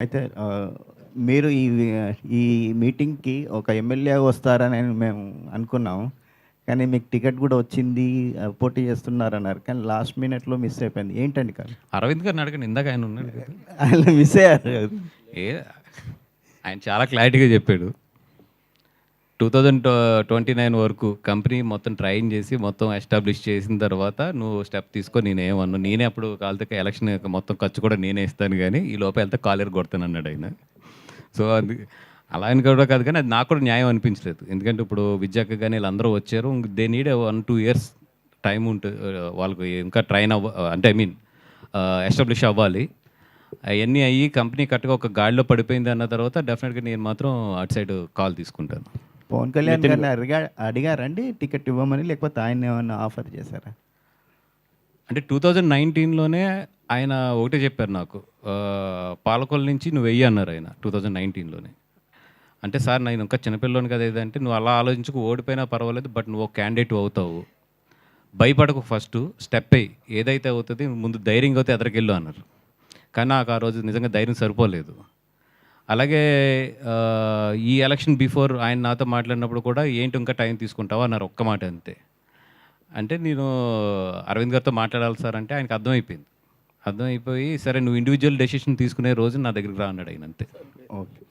అయితే మీరు ఈ ఈ మీటింగ్కి ఒక ఎమ్మెల్యే వస్తారని మేము అనుకున్నాం. కానీ మీకు టికెట్ కూడా వచ్చింది పోటీ చేస్తున్నారన్నారు. కానీ లాస్ట్ మినిట్లో మిస్ అయిపోయింది. ఏంటండి కాదు? అరవింద్ గారిని అడగండి. ఇందాక ఆయన ఉన్నాడు ఆయన మిస్ అయ్యారు ఏ ఆయన చాలా క్లారిటీగా చెప్పాడు. టూ థౌజండ్ ట్వంటీ నైన్ వరకు కంపెనీ మొత్తం ట్రైన్ చేసి మొత్తం ఎస్టాబ్లిష్ చేసిన తర్వాత నువ్వు స్టెప్ తీసుకో నేనేమన్నా నేనే అప్పుడు కాలితే ఎలక్షన్ మొత్తం ఖర్చు కూడా నేనే ఇస్తాను కానీ ఈ లోపల వెళ్తే కాలేరు కొడతాను అన్నాడు ఆయన. సో అది అలా అని కూడా కాదు కానీ అది నాకు కూడా న్యాయం అనిపించలేదు. ఎందుకంటే ఇప్పుడు విద్యాక కానీ వీళ్ళందరూ వచ్చారు they need one two years time ఉంటుంది వాళ్ళకి ఇంకా ట్రైన్ అవ్వ అంటే ఐ మీన్ ఎస్టాబ్లిష్ అవ్వాలి. అవన్నీ అయ్యి కంపెనీ కరెక్ట్గా ఒక గాడిలో పడిపోయింది అన్న తర్వాత డెఫినెట్గా నేను మాత్రం అటు సైడ్ కాల్ తీసుకుంటాను. పవన్ కళ్యాణ్ గారిని అడిగా అడిగారండి టికెట్ ఇవ్వమని లేకపోతే ఆయన ఏమైనా ఆఫర్ చేశారా? అంటే టూ థౌజండ్ నైన్టీన్లోనే ఆయన ఒకటే చెప్పారు నాకు పాలకొల నుంచి నువ్వు వెయ్యి అన్నారు ఆయన టూ థౌజండ్ నైన్టీన్లోనే. అంటే సార్ నేను ఇంకా చిన్నపిల్లని కదా ఏదంటే నువ్వు అలా ఆలోచించుకు ఓడిపోయినా పర్వాలేదు బట్ నువ్వు ఒక క్యాండిడేట్ అవుతావు. భయపడకు ఫస్ట్ స్టెప్ అయ్యి ఏదైతే అవుతుంది ముందు ధైర్యంగా అయితే ఎదరికెళ్ళు అన్నారు. కానీ నాకు ఆ రోజు నిజంగా ధైర్యం సరిపోలేదు. అలాగే ఈ ఎలక్షన్ బిఫోర్ ఆయన నాతో మాట్లాడినప్పుడు కూడా ఏంటి ఇంకా టైం తీసుకుంటావా? అన్నారు ఒక్క మాట అంతే. అంటే నేను అరవింద్ గారితో మాట్లాడాలి సార్ అంటే ఆయనకు అర్థమైపోయింది అర్థమైపోయి సరే నువ్వు ఇండివిజువల్ డెసిషన్ తీసుకునే రోజు నా దగ్గరికి రా అన్నాడు ఆయన అంతే. ఓకే.